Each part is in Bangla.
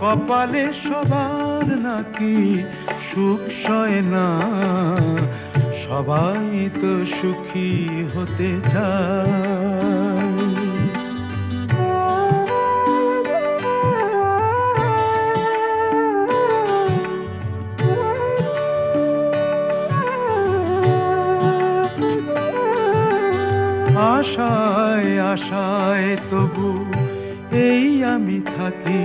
কপালে সবার নাকি সুখ সয় না। সবাই তো সুখী হতে চায়। আশায় আশায় তবু এই আমি থাকি।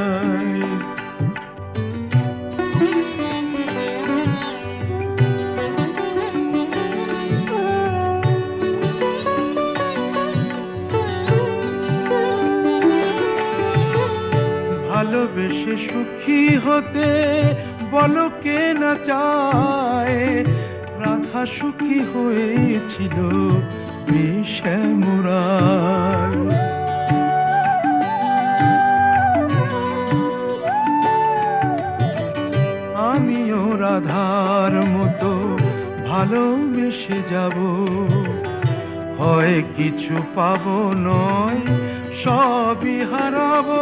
ভালোবেসে সুখী হতে বলো কে না চায়? রাধা সুখী হয়েছিল আমিও রাধার মতো ভালোবেসে যাব। হয় কিছু পাবো নয়, সবই হারাবো।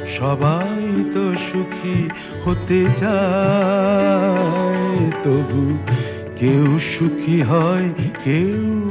সবাই তো সুখী হতে চায় তবু কেউ সুখী হয় কেউ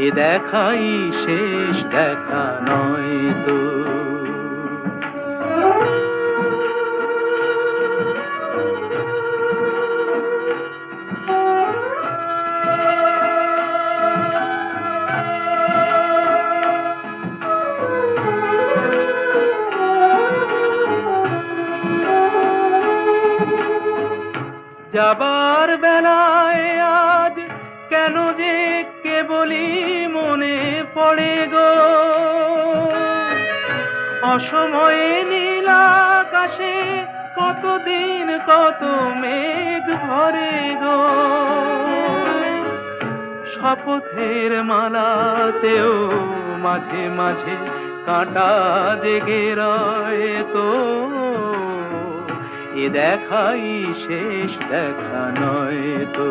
এ দেখাই শেষ দেখা নয় তো। যাবার বেলায় কেবলই মনে পড়ে গো। অসময়ে নীল আকাশে কতদিন কত মেঘ ভরে গো। শপথের মালাতেও মাঝে মাঝে কাঁটা জেগে রয় তো। এ দেখাই শেষ দেখা নয় তো।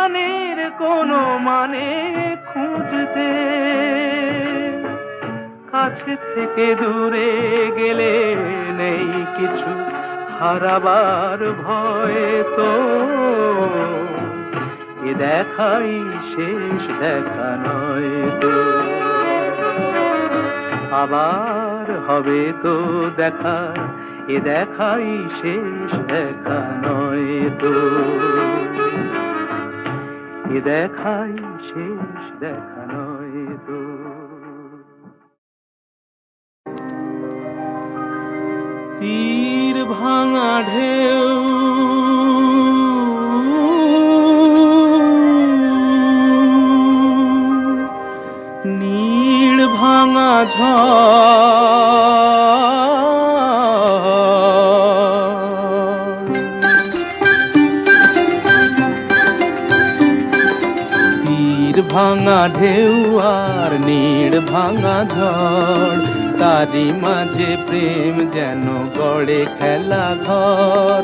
গানের কোনো মানে খুঁজতে। কাছে থেকে দূরে গেলে নেই কিছু, হারাবার ভয় তো। এ দেখাই শেষ দেখা নয় তো। আবার হবে তো দেখা, এ দেখাই শেষ দেখা নয় তো। এ দেখাই শেষ দেখা নয় তো। তীর ভাঙা ঢেউ। নীড় ভাঙা তীর ঢেউ আর নীড় ভাঙা ঝড়। তারি মাঝে প্রেম যেন গড়ে খেলা ঘর।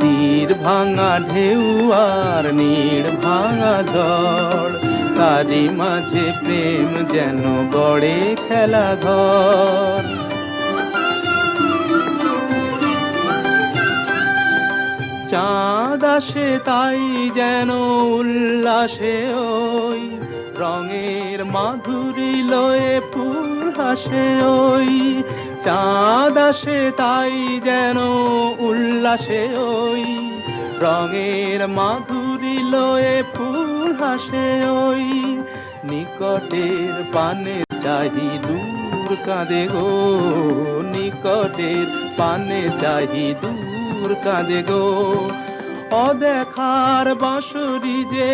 তীর ভাঙা ঢেউ আর নীড় ভাঙা ঝড়। তারি মাঝে প্রেম যেন গড়ে খেলা ঘর। চাঁদ আসে তাই যেন উল্লাসে ওই রঙের মাধুরী লয়ে ফুল হাসে ওই। চাঁদ আসে তাই যেন উল্লাসে ওই। রঙের মাধুরী লয়ে ফুল হাসে ওই। নিকটের পানে চাহি দূর কাঁদে গো। নিকটের পানে চাহি দূর কাঁদে গো। অদেখার বাঁশরি যে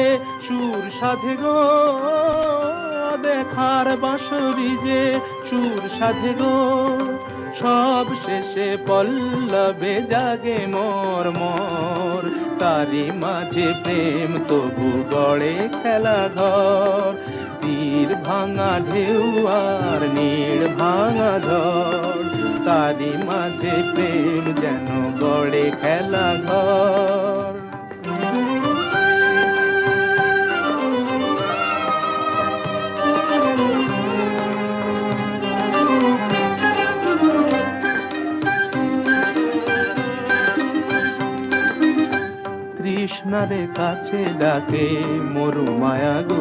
সুর সাধে গো, অদেখার বাঁশরি যে সুর সাধে গো। সব শেষে পল্লবে জাগে মোর মোর তারি মাঝে প্রেম তবু গড়ে খেলা ঘর তীর ভাঙা ঢেউ আর নীড় ভাঙা ঝড় তারি মাঝে প্রেম যেন গড়ে খেলা ঘর। তৃষ্ণারে কাছে ডাকে মরু মায়া গো।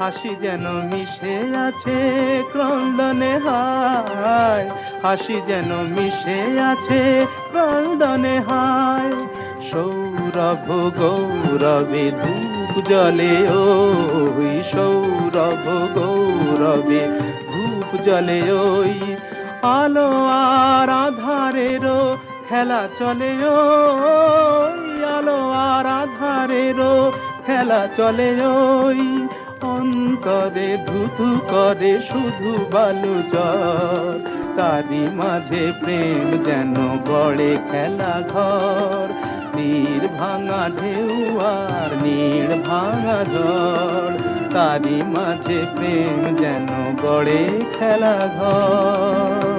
হাসি যেন মিশে আছে, ক্রন্দনে হায়। হাসি যেন মিশে আছে, ক্রন্দনে হায়। সৌরভ গৌরবে ধূপ জলে ওই সৌরভ গৌরবে ধূপ জলে ওই আলো আর আধারেরও খেলা চলে, ওই আলো আর আধারেরও খেলা চলে, ওই অন্তরে ধুধু করে, শুধু বালু জ্বর। তারি মাঝে প্রেম যেন গড়ে খেলা ঘর। তীর ভাঙা ঢেউ আর নীড় ভাঙা ঝড়। তারি মাঝে প্রেম যেন গড়ে খেলা ঘর।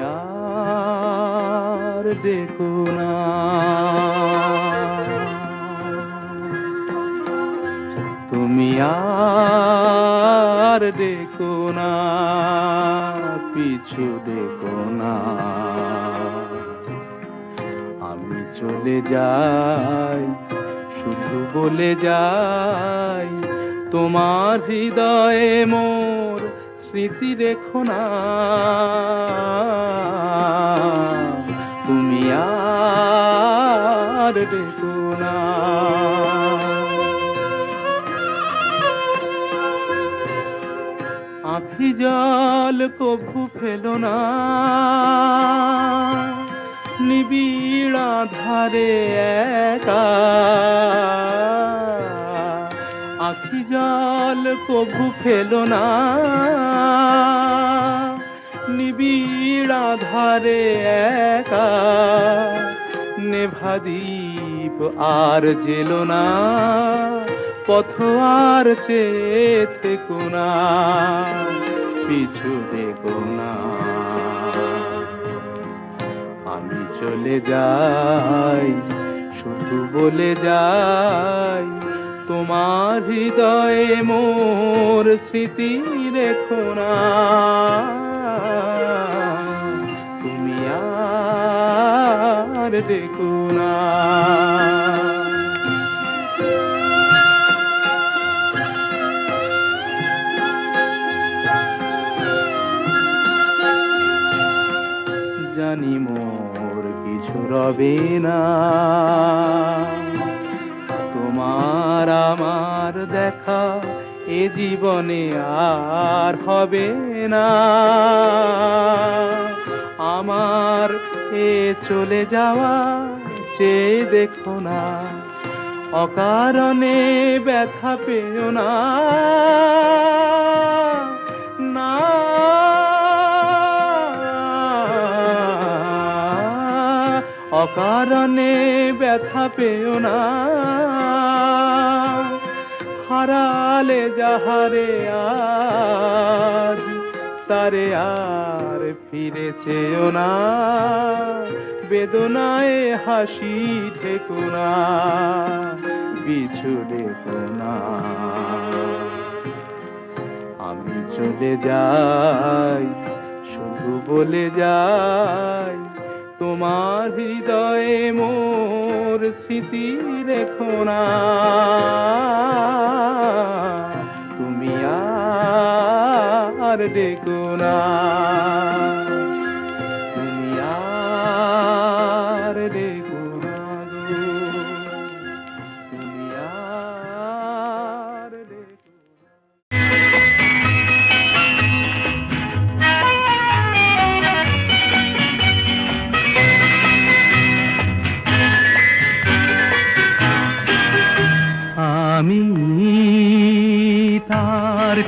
আর দেখো না। তুমি আর দেখো না পিছু দেখো না। আমি চলে যাই, শুধু বলে যাই, তোমার হৃদয়ে মোর স্মৃতি রেখো না। তুমি আর দেখো না। আখি জল কভু ফেলো না। নিবিড় ধারে একা। আখি জল কভু ফেলো না। নিবিড় ধারে একা নেভাদীপ আর জেলো না। পথ আর চেয়ে থেকো না পিছু দেখো না। আমি চলে যাই, শুধু বলে যাই তোমার হৃদয়ে মোর স্মৃতি রেখো না। তুমি আর দেখো না। জানি মোর কিছু রবে না। তোমার আমার দেখা এ জীবনে আর হবে না। আমার এ চলে যাওয়া চেয়ে দেখো না। অকারণে ব্যথা পেও না। না অকারণে ব্যথা পেও না। হারালে যাহারে আজ, তারে আর ফিরে চেও না। বেদনায় হাসি ঢেকো না পিছু ডেকো না। আমি চলে যাই, শুধু বলে যাই তোমার হৃদয়ে মোর স্মৃতি রেখো না। তুমি আর দেখো না।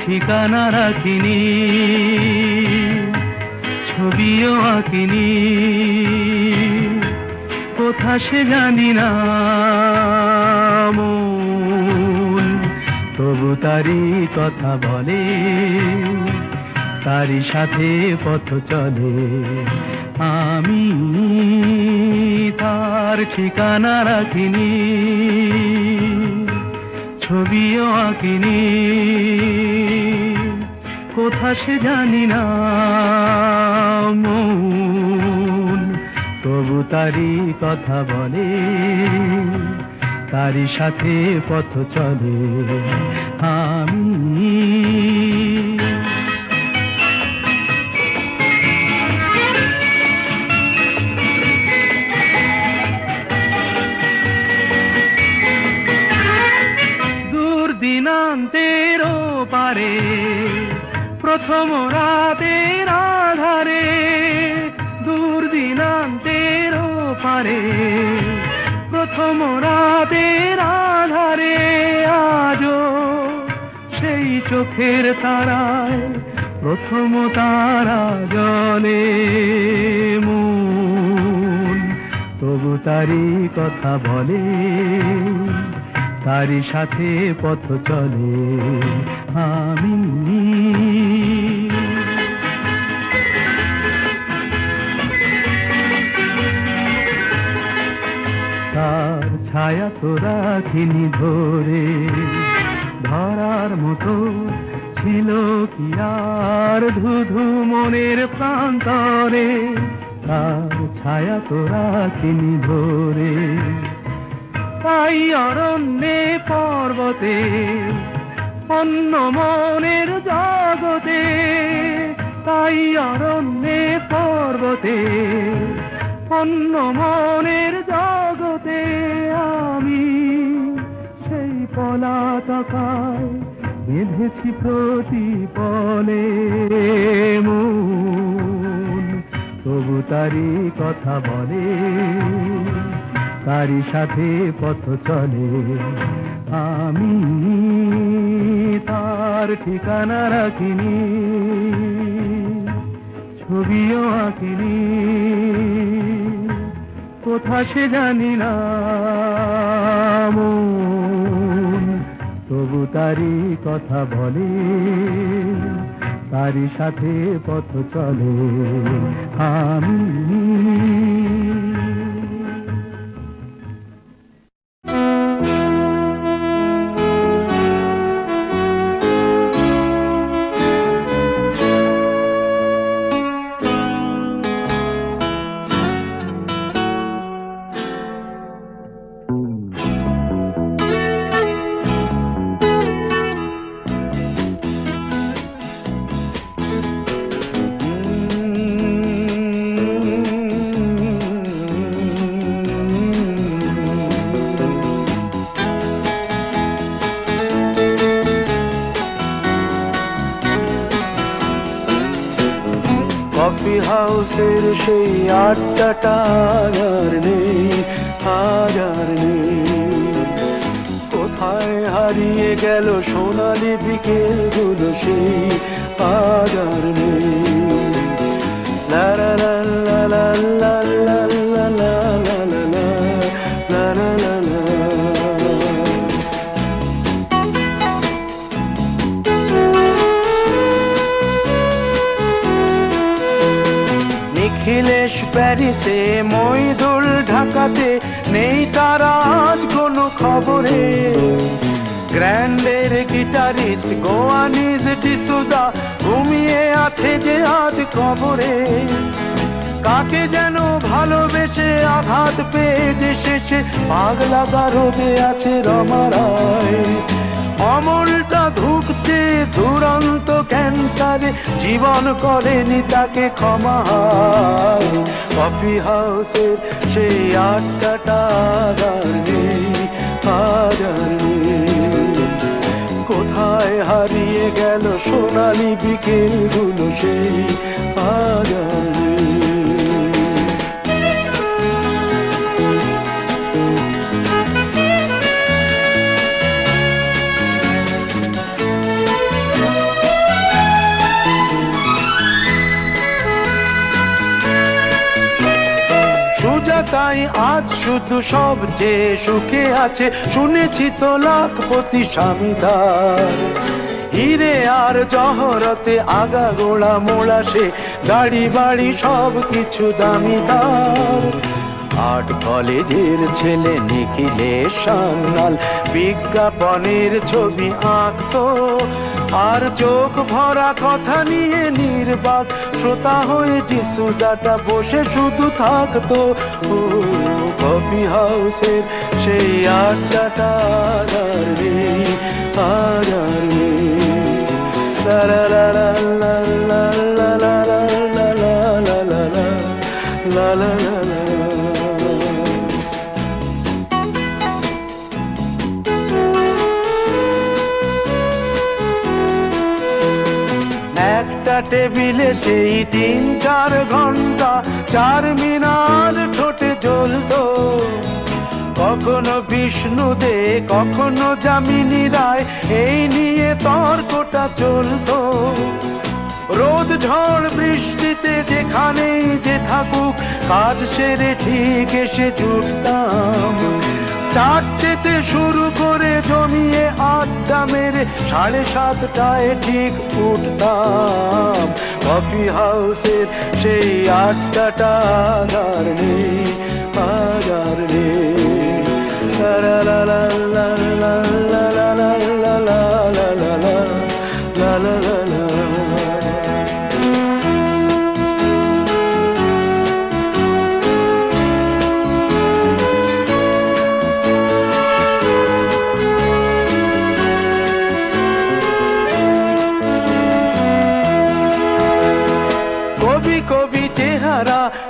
ঠিকানা রাখিনি, ছবিও আঁকিনি, কোথা সে জানি না তবু তারি কথা বলে তারি সাথে পথ চলে। আমি তার ঠিকানা রাখিনি ছবিও আঁকিনি। কোথা সে জানি না মন। তবু তারি কথা বলে তারি সাথে পথ চলে। আমি প্রথম রাতের আধারে দূর দিনান্তের পারে প্রথম রাতের আধারে আজও সেই চোখের তারায় প্রথম তারা জলে মন। তবু তারি কথা বলে তারি সাথে পথ চলে। তো রাখিনি ধরে। ধরার মতো ছিল কি আর? ধুধু মনের প্রান্তরে তার ছায়া তোরা কিনি ধরে। তাই অরণ্যে, পর্বতে, অন্য মনের জগতে, তাই অরণ্যে, পর্বতে, অন্য মনের জগতে আমি সেই পলাতকায় বেঁধেছি প্রতিপলে মন। তবু তারি কথা বলে তারি সাথে পথ চলে। আমি তার ঠিকানা রাখিনি, ছবিও আঁকিনি। কোথা সে জানি না তবু তারি কথা বলে তারি সাথে পথ চলে। আমি সেই আড্ডাটা নেই, আর নেই। কোথায় হারিয়ে গেল সোনালি বিকেলগুলো সেই আর আর নেই। লা লা লা লা প্যারিসে মইদুল ঢাকাতে নেই তার আজ কোনো খবরে। গ্র্যান্ডের গিটারিস্ট গোয়ানিজ ডিসুদা ঘুমিয়ে আছে যে আজ কবরে। কাকে যেন ভালোবেসে আঘাত পেয়ে যে শেষে পাগলা গারদে আছে রমারায় অমলটা ধুকছে দুরন্ত ক্যান্সারে, জীবন করেনি তাকে ক্ষমা। কফি হাউসের সেই আড্ডাটা। কোথায় হারিয়ে গেল সোনালি বিকেলগুলো সেই আর সুজাতাই আজ শুধু সব যে সুখে আছে, শুনেছি তো লাখপতি স্বামীদার হিরে আর জহরতে আগা গোড়া মোড়া সে, গাড়ি বাড়ি সব কিছু দামিদার আর্ট কলেজের ছেলে নিখিলের সান্যাল বিজ্ঞাপনের ছবি আঁকত। আর চোখ ভরা কথা নিয়ে নির্বাক। শ্রোতা হয়ে ডিসুজাটা বসে শুধু থাকতো। কফি হাউসের সেই আড্ডাটা টেবিলে সেই তিন চার ঘণ্টা, চার মিনার ঠোঁটে জ্বলতো। কখনো বিষ্ণু দে কখনো যামিনী রায়, এই নিয়ে তর্কটা চলতো। রোদ ঝড় বৃষ্টিতে যেখানেই যে থাকুক, কাজ সেরে ঠিক এসে জুটতাম চারটেতে শুরু করে জমিয়ে আড্ডা মেরে সাড়ে সাতটায় ঠিক উঠতাম। কফি হাউসের সেই আড্ডাটা আর নেই আজ আর নেই। লা লা লা লা লা লা লা লা লা লা লা লা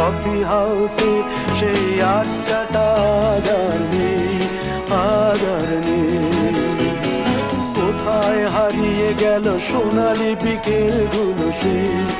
কফি হাউসে সেই আড্ডাটা নেই আদার নেই কোথায় হারিয়ে গেল সোনালি বিকেলগুলো সেই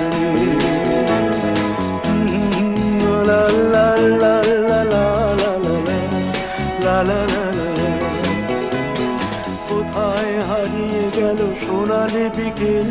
সকালে বিকেল